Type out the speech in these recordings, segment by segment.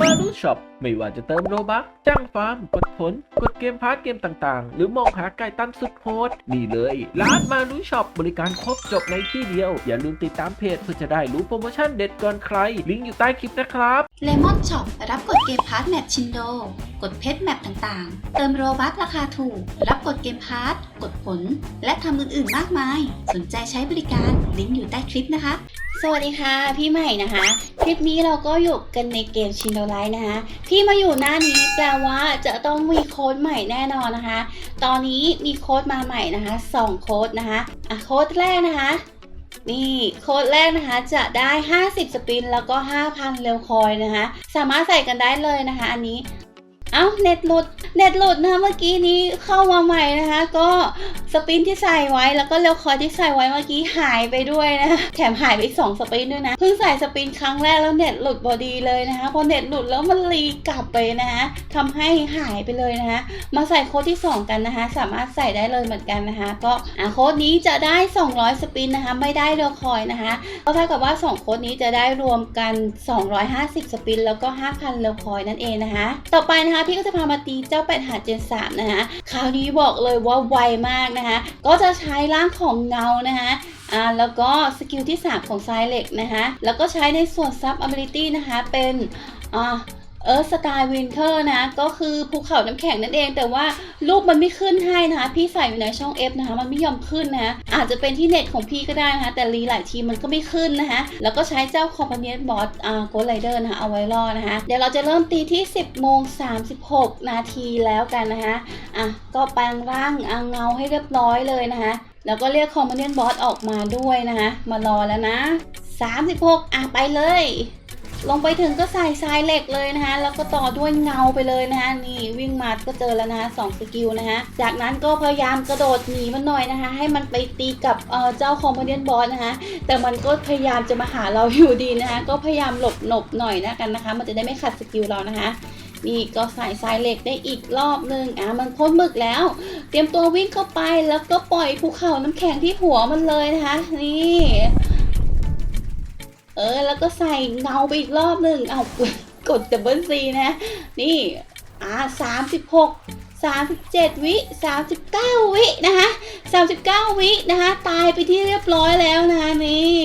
มารูช็อปไม่ว่าจะเติมโลบัคจ้างฟาร์ม กดผล กดเกมพาร์ทเกมต่างๆ หรือมองหาไก่ตั้นสุดโหดนี่เลย ร้านมารูช็อปบริการครบจบในที่เดียว อย่าลืมติดตามเพจเพื่อจะได้รู้โปรโมชั่นเด็ดก่อนใคร ลิงก์อยู่ใต้คลิปนะครับเลมอนช็อปรับกดเกมพาร์ทแมปชินโด กดเพชรแมปต่างๆ เติมโรบัคราคาถูก รับกดเกมพาร์ทกดผล และทำอื่นๆมากมาย สนใจใช้บริการลิงก์อยู่ใต้คลิปนะคะ สวัสดีค่ะ พี่ใหม่นะคะ คลิปนี้เราก็อยู่กันในเกมชินโดไลท์นะคะที่มาอยู่หน้านี้แปลว่าจะต้องมีโค้ดใหม่แน่นอนนะคะ ตอนนี้มีโค้ดมาใหม่นะคะ2โค้ดนะคะอะโค้ดแรกนะคะนี่โค้ดแรกนะคะจะได้ 50 สปิน แล้วก็ 5,000 เร็วคอยนะคะ สามารถใส่กันได้เลยนะคะ อันนี้ เอ้าเน็ตหลุดเน็ตหลุดนะคะเมื่อกี้นี้เข้ามาใหม่นะคะ ก็สปินที่ใส่ไว้แล้วก็เร็วคอยที่ใส่ไว้เมื่อกี้หายไปด้วยนะคะแถมหายไปอีกสองสปินด้วยนะเพิ่งใส่สปินครั้งแรกแล้วเน็ตหลุดพอดีเลยนะคะพอเน็ตหลุดแล้วมันรีกลับไปนะคะทำให้หายไปเลยนะคะมาใส่โค้ดที่ 2 กันนะคะ สามารถใส่ได้เลยเหมือนกันนะคะ ก็โค้ดนี้จะได้ 200 สปินนะคะ ไม่ได้เร็วคอยนะคะก็เท่ากับว่า 2 โค้ดนี้จะได้รวมกัน 250 สปิน แล้วก็ 5,000เร็วคอยนั่นเองนะคะ ต่อไปนะคะพี่ก็จะพามาตีเจ้าเป็ดหาดเจนสามนะคะคราวนี้บอกเลยว่าไวมากนะคะ ก็จะใช้ร่างของเงานะคะอ่าแล้วก็สกิลที่ 3 ของไซเล็กนะคะ แล้วก็ใช้ในส่วนซับอ b บิลิตี้นะคะเป็นอ่า เออสกายวินเทอร์นะ ก็คือภูเขาน้ำแข็งนั่นเอง แต่ว่ารูปมันไม่ขึ้นให้นะคะพี่ใส่อยู่ในช่อง F นะคะมันไม่ยอมขึ้นนะอาจจะเป็นที่เน็ตของพี่ก็ได้นะคะแต่รีหลายทีมันก็ไม่ขึ้นนะคะแล้วก็ใช้เจ้าคอมพานีบอสอ่าโกลไลเดอร์นะคะเอาไว้รอนะคะเดี๋ยวเราจะเริ่มตีที่ 10โมง36 นาทีแล้วกันนะคะอะก็แปลงร่างอะเงาให้เรียบร้อยเลยนะคะแล้วก็เรียกคอมมานเนียนบอสออกมาด้วยนะคะมารอแล้วนะ 36 อะไปเลย ลงไปถึงก็ใส่ทรายเหล็กเลยนะคะแล้วก็ต่อด้วยเงาไปเลยนะคะนี่วิ่งมาก็เจอแล้วนะคะสองสกิลนะคะจากนั้นก็พยายามกระโดดหนีมันหน่อยนะคะ ให้มันไปตีกับเเจ้าคอมมานเนียนบอสนะคะแต่มันก็พยายามจะมาหาเราอยู่ดีนะคะ ก็พยายามหลบหนบหน่อยนะกันนะคะ มันจะได้ไม่ขัดสกิลเรานะคะนี่ก็ใส่ทรายเหล็กได้อีกรอบนึงอะมันพ้นหมึกแล้ว เตรียมตัววิ่งเข้าไปแล้วก็ปล่อยภูเขาน้ำแข็งที่หัวมันเลยนะคะ นี่ แล้วก็ใส่เงาไปอีกรอบหนึ่งเอากดดับเบิลซีนะ นี่อ่าสามสิบหกสามสิบเจ็ดวิสามสิบเก้าวินะคะสามสิบเก้าวินะคะตายไปที่เรียบร้อยแล้วนะคะนี่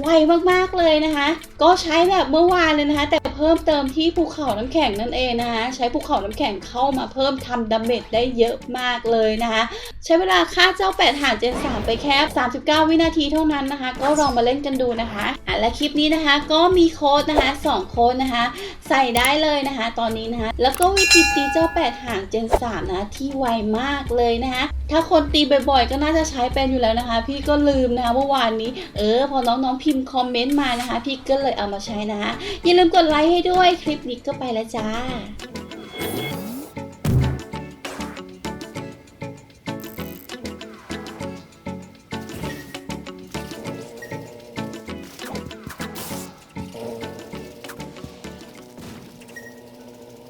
ไวมากๆเลยนะคะ ก็ใช้แบบเมื่อวานเลยนะคะแต่ เพิ่มเติมที่ภูเขาน้ำแข็งนั่นเองนะคะใช้ภูเขาน้ำแข็งเข้ามาเพิ่มทำดาเมจได้เยอะมากเลยนะคะใช้เวลาค่าเจ้าแปดหารเจนสามไปแค่ 39 วินาทีเท่านั้นนะคะ ก็ลองมาเล่นกันดูนะคะอะและคลิปนี้นะคะก็มีโค้ดนะคะ2โค้ดนะคะ ใส่ได้เลยนะคะ ตอนนี้นะคะ แล้วก็วิธีตีเจ้าแปดหางเจน3นะที่ไวมากเลยนะคะ ถ้าคนตีบ่อยๆ ก็น่าจะใช้เป็นอยู่แล้วนะคะ พี่ก็ลืมนะคะเมื่อวานนี้ เออ พอน้องๆพิมพ์คอมเมนต์มานะคะ พี่ก็เลยเอามาใช้นะคะอย่าลืมกดไลค์ให้ด้วยคลิปนี้ก็ไปแล้วจ้า